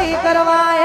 લઈ કરવા